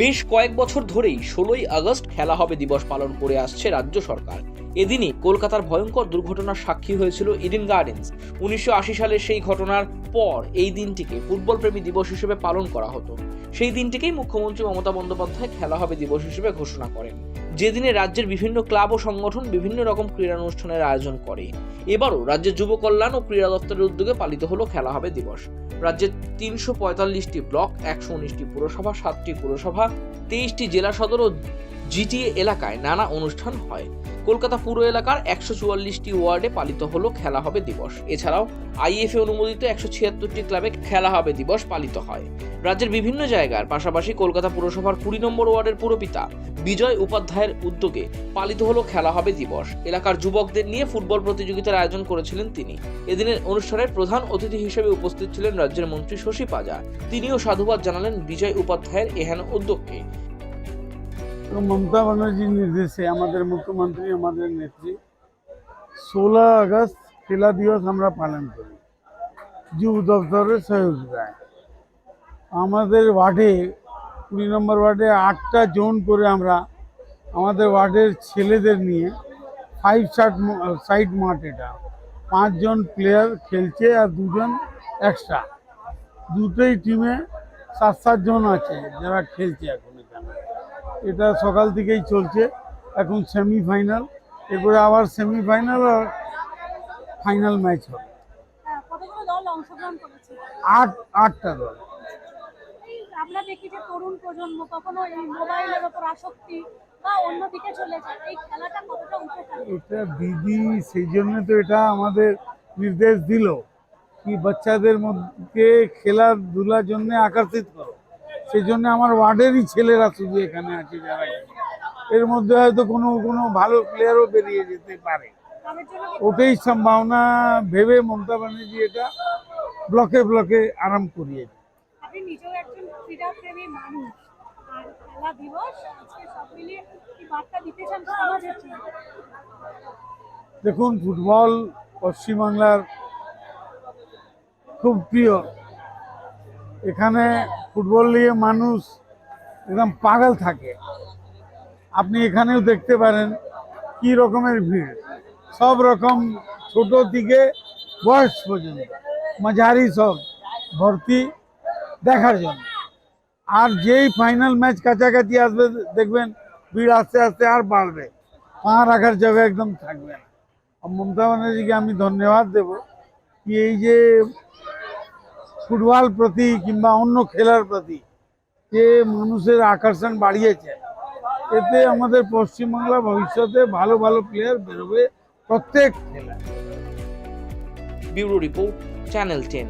বেশ কয়েক বছর ধরেই ষোলোই আগস্ট খেলা হবে দিবস পালন করে আসছে রাজ্য সরকার। এদিনই কলকাতার ভয়ঙ্কর দুর্ঘটনার সাক্ষী হয়েছিল ইডেন গার্ডেন্স উনিশশো সালে সেই ঘটনার পর এই দিনটিকে ফুটবল প্রেমী দিবস হিসেবে পালন করা হতো। সেই দিনটিকেই মুখ্যমন্ত্রী মমতা বন্দ্যোপাধ্যায় খেলা হবে দিবস হিসেবে ঘোষণা করেন। যেদিনে রাজ্যের বিভিন্ন ক্লাব ও সংগঠন বিভিন্ন রকম ক্রীড়ানুষ্ঠানের আয়োজন করে। এবারও রাজ্যের যুব কল্যাণ ও ক্রীড়া দপ্তরের উদ্যোগে পালিত হলো খেলা হবে দিবস। রাজ্যের তিনশো পঁয়তাল্লিশটি ব্লক, একশো উনিশটি পুরসভা, সাতটি পুরসভা, তেইশটি জেলা সদর ও জিটিএ এলাকায় নানা অনুষ্ঠান হয়। কলকাতা পুর এলাকার একশো চুয়াল্লিশটি ওয়ার্ডে পালিত হলো খেলা হবে দিবস। এছাড়াও আইএফএ অনুমোদিত একশো ছিয়াত্তরটি ক্লাবে খেলা হবে দিবস পালিত হয়। রাজ্যের বিভিন্ন জায়গার পাশাপাশি কলকাতা পুরসভার কুড়ি নম্বর ওয়ার্ডের পুরপিতা বিজয় উপাধ্যায়ের উদ্যোগে পালিত হলো খেলা হবে দিবস। এলাকার যুবকদের নিয়ে ফুটবল প্রতিযোগিতার আয়োজন করেছিলেন তিনি। এদিনের অনুষ্ঠানের প্রধান অতিথি হিসেবে উপস্থিত ছিলেন রাজ্যের মন্ত্রী শশী পাজা তিনিও সাধুবাদ জানালেন বিজয় উপাধ্যায়ের এহেন উদ্যোগকে। মমতা ব্যানার্জির নির্দেশে আমাদের মুখ্যমন্ত্রী, আমাদের নেত্রী। ষোলো আগস্ট খেলা দিবস আমরা পালন করি। যুব দপ্তরের সহযোগিতায়। আমাদের ওয়ার্ডে, কুড়ি নম্বর ওয়ার্ডে আটটা জোন করে আমরা আমাদের ওয়ার্ডের ছেলেদের নিয়ে ফাইভ সাইড সাইড মাঠ এটা। পাঁচজন প্লেয়ার খেলছে আর দুজন এক্সট্রা দুটোই টিমে সাত সাতজন আছে যারা খেলছে এখন। এটা সকাল থেকেই চলছে। এখন সেমিফাইনাল এরপরে আবার সেমিফাইনাল আর ফাইনাল ম্যাচ হবে। হ্যাঁ, আট আটটা দল। আমরা দেখি যে তরুণ প্রজন্ম কখনো এই মোবাইলের ওপর আসক্তি বা অন্যদিকে চলে যায়। এই খেলাটা কতটা উপকারী? এটা দিদি সেই জন্য তো এটা আমাদের নির্দেশ দিল কি বাচ্চাদের মধ্যে খেলাধুলার জন্য আকর্ষিত করো। সেই জন্য আমার ওয়ার্ডেরই ছেলেরা শুধু এখানে আছে যারা এর মধ্যে হয়তো কোনো কোনো ভালো প্লেয়ারও বেরিয়ে যেতে পারে। ওটাই সম্ভাবনা ভেবে মমতা ব্যানার্জি এটা ব্লকে ব্লকে আরাম করিয়েছে। আপনি নিজেও একজন ক্রীড়াপ্রেমী মানুষ আর খেলা দিবস আজকে সব মিলিয়ে কি বার্তা দিতে চান সমাজের জন্য? দেখুন ফুটবল পশ্চিমবাংলার খুব প্রিয় এখানে ফুটবল নিয়ে মানুষ একদম পাগল থাকে। আপনি এখানেও দেখতে পারেন কি রকমের ভিড়। সব রকম ছোট থেকে বয়স পর্যন্ত, মাঝারি সব, ভর্তি দেখার জন্য। আর যেই ফাইনাল ম্যাচ কাছাকাছি আসবে, দেখবেন ভিড় আস্তে আস্তে আর বাড়বে। পা রাখার জায়গা একদম থাকবে না। মমতা ব্যানার্জিকে আমি ধন্যবাদ দেব। কি এই যে ফুটবল প্রতি কিংবা অন্য খেলার প্রতি যে মানুষের আকর্ষণ বাড়িয়েছে, এতে আমাদের পশ্চিমবাংলা ভবিষ্যতে ভালো ভালো প্লেয়ার বেরোবে প্রত্যেক খেলায়। Bureau report, channel ten.